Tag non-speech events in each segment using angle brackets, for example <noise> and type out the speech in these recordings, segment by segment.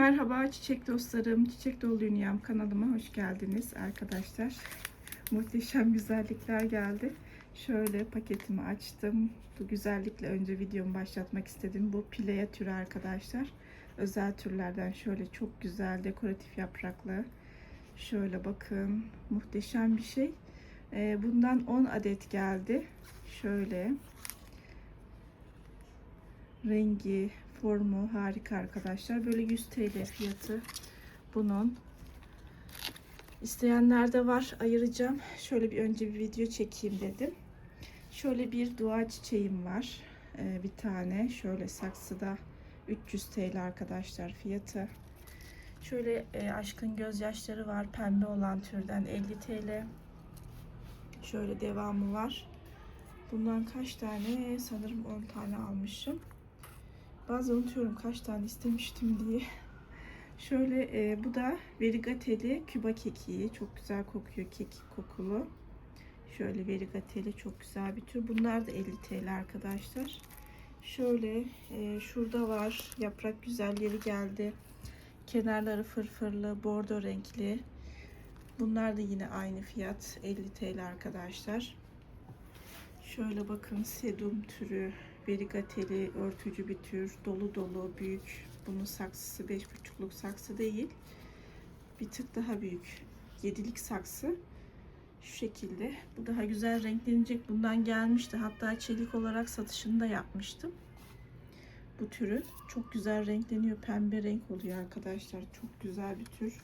Merhaba çiçek dostlarım, Çiçek Dolu Dünyam kanalıma hoş geldiniz arkadaşlar. Muhteşem güzellikler geldi. Şöyle paketimi açtım. Bu güzellikle önce videomu başlatmak istedim. Bu pilea türü arkadaşlar. Özel türlerden şöyle çok güzel dekoratif yapraklı. Şöyle bakın muhteşem bir şey. Ee, bundan 10 adet geldi. Şöyle rengi, formu harika arkadaşlar. Böyle 100 TL fiyatı bunun. İsteyenler de var. Ayıracağım. Şöyle bir önce bir video çekeyim dedim. Şöyle bir dua çiçeğim var. Ee, bir tane. Şöyle saksıda 300 TL arkadaşlar fiyatı. Şöyle e, aşkın gözyaşları var. Pembe olan türden 50 TL. Şöyle devamı var. Bundan kaç tane? Sanırım 10 tane almışım. Bazen unutuyorum kaç tane istemiştim diye. Şöyle e, bu da verigateli küba kekiği. Çok güzel kokuyor kekik kokulu. Şöyle verigateli çok güzel bir tür. Bunlar da 50 TL arkadaşlar. Şöyle e, şurada var. Yaprak güzelleri geldi. Kenarları fırfırlı, bordo renkli. Bunlar da yine aynı fiyat. 50 TL arkadaşlar. Şöyle bakın sedum türü verigateli örtücü bir tür. Dolu dolu büyük. Bunun saksısı 5,5'luk saksı değil. Bir tık daha büyük. 7'lik saksı. Şu şekilde. Bu daha güzel renklenecek. Bundan gelmişti. Hatta çelik olarak satışını da yapmıştım. Bu türün. Çok güzel renkleniyor. Pembe renk oluyor arkadaşlar. Çok güzel bir tür.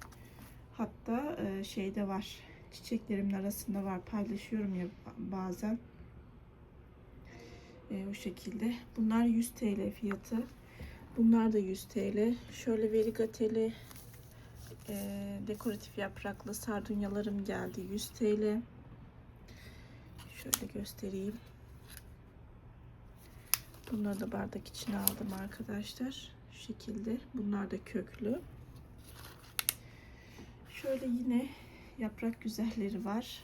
Hatta e, şeyde var. Çiçeklerimin arasında var. Paylaşıyorum ya bazen. E, o şekilde. Bunlar 100 TL fiyatı. Bunlar da 100 TL. Şöyle verigateli e, dekoratif yapraklı sardunyalarım geldi. 100 TL. Şöyle göstereyim. Bunları da bardak içine aldım arkadaşlar. Şu şekilde. Bunlar da köklü. Şöyle yine yaprak güzelleri var.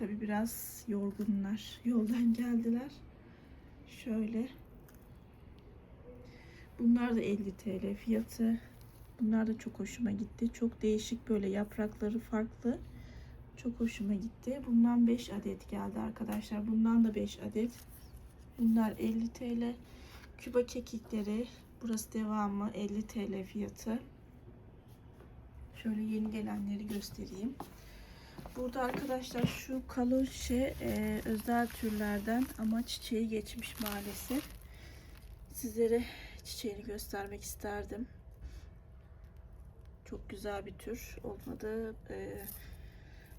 Tabi biraz yorgunlar. Yoldan geldiler. Şöyle. Bunlar da 50 TL fiyatı. Bunlar da çok hoşuma gitti. Çok değişik böyle yaprakları farklı. Çok hoşuma gitti. Bundan 5 adet geldi arkadaşlar. Bundan da 5 adet. Bunlar 50 TL. Küba kekikleri. Burası devamı 50 TL fiyatı. Şöyle yeni gelenleri göstereyim. Burada arkadaşlar şu kalorşe e, özel türlerden ama çiçeği geçmiş maalesef. Sizlere çiçeğini göstermek isterdim. Çok güzel bir tür. Olmadı e,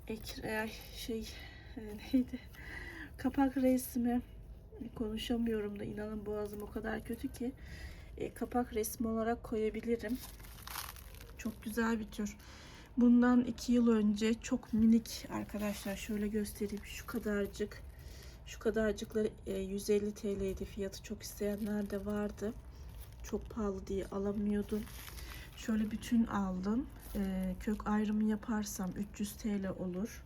ekre şey <laughs> e, neydi? Kapak resmi konuşamıyorum da inanın boğazım o kadar kötü ki e, kapak resmi olarak koyabilirim. Çok güzel bir tür. Bundan iki yıl önce çok minik arkadaşlar şöyle göstereyim şu kadarcık şu kadarcıkları 150 TL'ydi fiyatı çok isteyenler de vardı. Çok pahalı diye alamıyordum. Şöyle bütün aldım. E, kök ayrımı yaparsam 300 TL olur.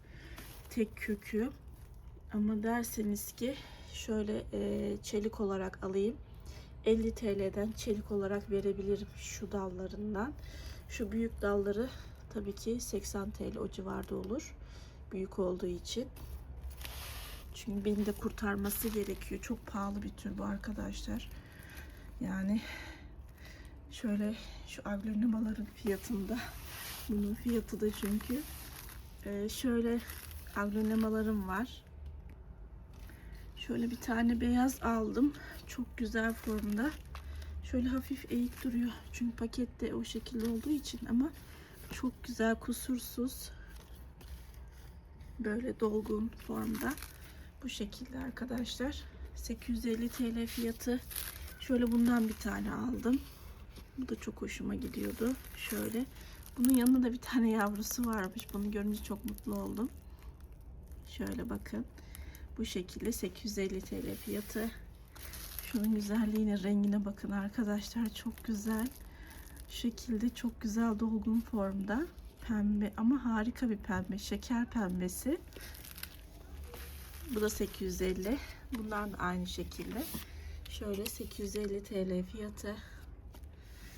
Tek kökü. Ama derseniz ki şöyle e, çelik olarak alayım. 50 TL'den çelik olarak verebilirim şu dallarından. Şu büyük dalları tabii ki 80 TL o civarda olur. Büyük olduğu için. Çünkü beni de kurtarması gerekiyor. Çok pahalı bir tür bu arkadaşlar. Yani şöyle şu aglonemaların fiyatında <laughs> bunun fiyatı da çünkü ee, şöyle aglonemalarım var. Şöyle bir tane beyaz aldım. Çok güzel formda. Şöyle hafif eğik duruyor. Çünkü pakette o şekilde olduğu için ama çok güzel kusursuz. Böyle dolgun formda. Bu şekilde arkadaşlar. 850 TL fiyatı. Şöyle bundan bir tane aldım. Bu da çok hoşuma gidiyordu. Şöyle. Bunun yanında da bir tane yavrusu varmış. Bunu görünce çok mutlu oldum. Şöyle bakın. Bu şekilde 850 TL fiyatı. Şunun güzelliğine, rengine bakın arkadaşlar. Çok güzel. Şekilde çok güzel dolgun formda. Pembe ama harika bir pembe. Şeker pembesi. Bu da 850. Bunlar da aynı şekilde. Şöyle 850 TL fiyatı.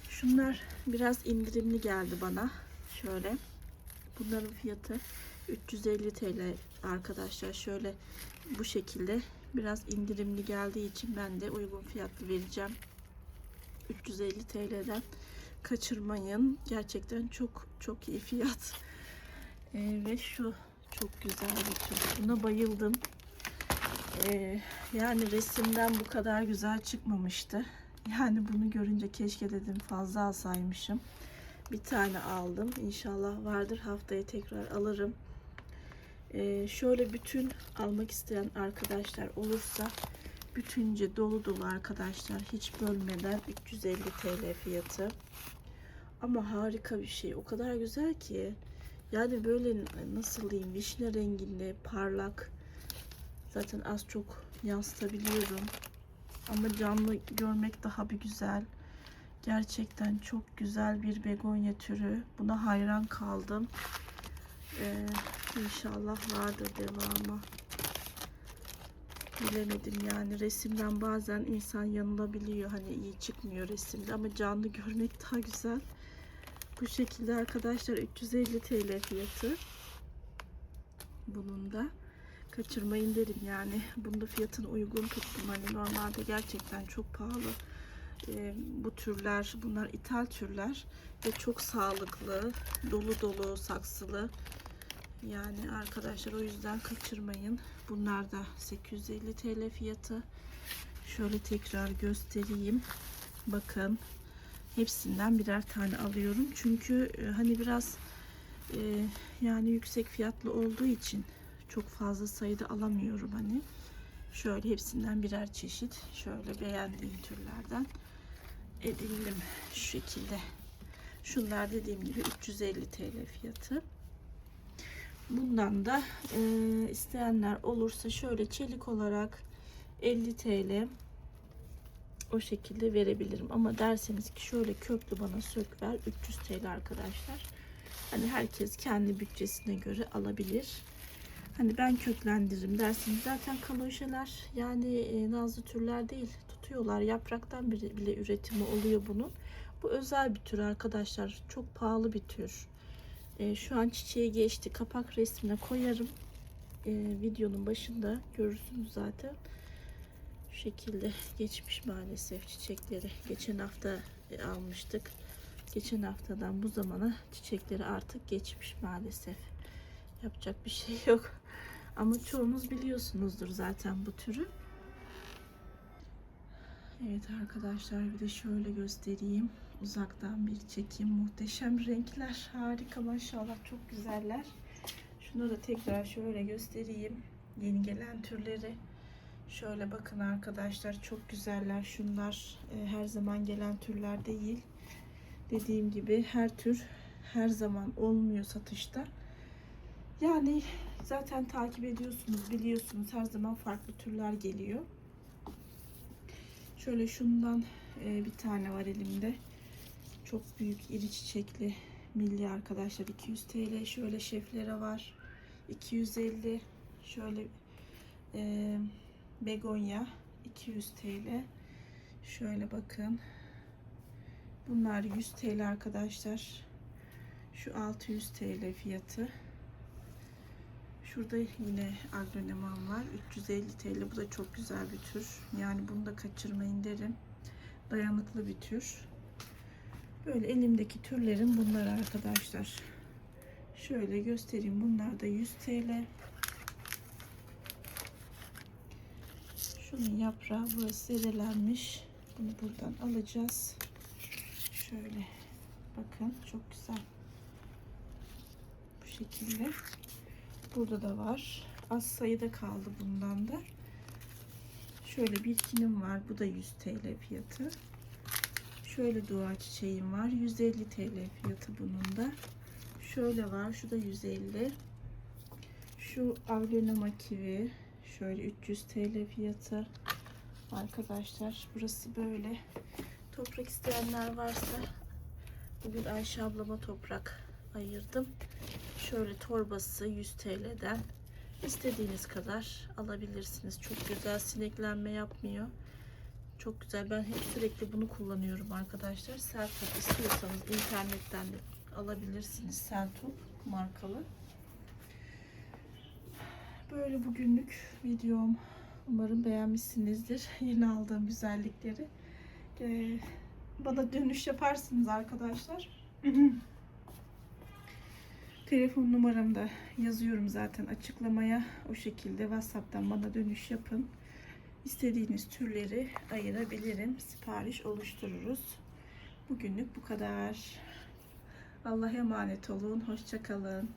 Şunlar biraz indirimli geldi bana. Şöyle. Bunların fiyatı 350 TL arkadaşlar. Şöyle bu şekilde biraz indirimli geldiği için ben de uygun fiyatlı vereceğim. 350 TL'den kaçırmayın. Gerçekten çok çok iyi fiyat. Ee, ve şu çok güzel bir tür. Buna bayıldım. Ee, yani resimden bu kadar güzel çıkmamıştı. Yani bunu görünce keşke dedim fazla alsaymışım. Bir tane aldım. İnşallah vardır. Haftaya tekrar alırım. Ee, şöyle bütün almak isteyen arkadaşlar olursa bütünce dolu dolu arkadaşlar. Hiç bölmeden 350 TL fiyatı. Ama harika bir şey. O kadar güzel ki. Yani böyle nasıl diyeyim vişne renginde parlak. Zaten az çok yansıtabiliyorum. Ama canlı görmek daha bir güzel. Gerçekten çok güzel bir begonya türü. Buna hayran kaldım. Ee, inşallah vardır devamı. Bilemedim yani resimden bazen insan yanılabiliyor. Hani iyi çıkmıyor resimde ama canlı <laughs> görmek daha güzel. Bu şekilde arkadaşlar 350 TL fiyatı. Bunun da kaçırmayın derim yani. Bunda fiyatını uygun tuttum. Hani normalde gerçekten çok pahalı. Ee, bu türler, bunlar ithal türler ve çok sağlıklı, dolu dolu, saksılı. Yani arkadaşlar o yüzden kaçırmayın. Bunlar da 850 TL fiyatı. Şöyle tekrar göstereyim. Bakın. Hepsinden birer tane alıyorum. Çünkü e, hani biraz e, yani yüksek fiyatlı olduğu için çok fazla sayıda alamıyorum hani. Şöyle hepsinden birer çeşit. Şöyle beğendiğim türlerden edindim şu şekilde. Şunlar dediğim gibi 350 TL fiyatı. Bundan da e, isteyenler olursa şöyle çelik olarak 50 TL o şekilde verebilirim. Ama derseniz ki şöyle köklü bana sök ver 300 TL arkadaşlar. Hani herkes kendi bütçesine göre alabilir. Hani ben köklendiririm derseniz zaten kaloşeler yani e, nazlı türler değil tutuyorlar. Yapraktan bile üretimi oluyor bunun. Bu özel bir tür arkadaşlar. Çok pahalı bir tür. E, şu an çiçeği geçti. Kapak resmine koyarım. E, videonun başında görürsünüz zaten. Şu şekilde geçmiş maalesef çiçekleri. Geçen hafta e, almıştık. Geçen haftadan bu zamana çiçekleri artık geçmiş maalesef. Yapacak bir şey yok. Ama çoğunuz biliyorsunuzdur zaten bu türü. Evet arkadaşlar bir de şöyle göstereyim. Uzaktan bir çekim. Muhteşem renkler. Harika maşallah çok güzeller. Şunu da tekrar şöyle göstereyim. Yeni gelen türleri. Şöyle bakın arkadaşlar çok güzeller. Şunlar e, her zaman gelen türler değil. Dediğim gibi her tür her zaman olmuyor satışta. Yani zaten takip ediyorsunuz, biliyorsunuz her zaman farklı türler geliyor. Şöyle şundan e, bir tane var elimde. Çok büyük iri çiçekli milli arkadaşlar 200 TL. Şöyle şeflere var 250. Şöyle e, begonya 200 TL. Şöyle bakın. Bunlar 100 TL arkadaşlar. Şu 600 TL fiyatı. Şurada yine agroneman var. 350 TL. Bu da çok güzel bir tür. Yani bunu da kaçırmayın derim. Dayanıklı bir tür. Böyle elimdeki türlerim bunlar arkadaşlar. Şöyle göstereyim. Bunlar da 100 TL. Şunun yaprağı burası zedelenmiş. Bunu buradan alacağız. Şöyle bakın çok güzel. Bu şekilde. Burada da var. Az sayıda kaldı bundan da. Şöyle bir kinim var. Bu da 100 TL fiyatı. Şöyle dua çiçeğim var. 150 TL fiyatı bunun da. Şöyle var. Şu da 150. Şu Avlenoma kivi. Şöyle 300 TL fiyatı. Arkadaşlar burası böyle. Toprak isteyenler varsa bugün Ayşe ablama toprak ayırdım. Şöyle torbası 100 TL'den istediğiniz kadar alabilirsiniz. Çok güzel sineklenme yapmıyor. çok güzel. Ben hep sürekli bunu kullanıyorum arkadaşlar. Seltop istiyorsanız internetten de alabilirsiniz. Seltop markalı. Böyle bugünlük videom. Umarım beğenmişsinizdir. <laughs> Yeni aldığım güzellikleri. Ee, bana dönüş yaparsınız arkadaşlar. <laughs> Telefon numaramı da yazıyorum zaten açıklamaya. O şekilde WhatsApp'tan bana dönüş yapın. İstediğiniz türleri ayırabilirim. Sipariş oluştururuz. Bugünlük bu kadar. Allah'a emanet olun. Hoşça kalın.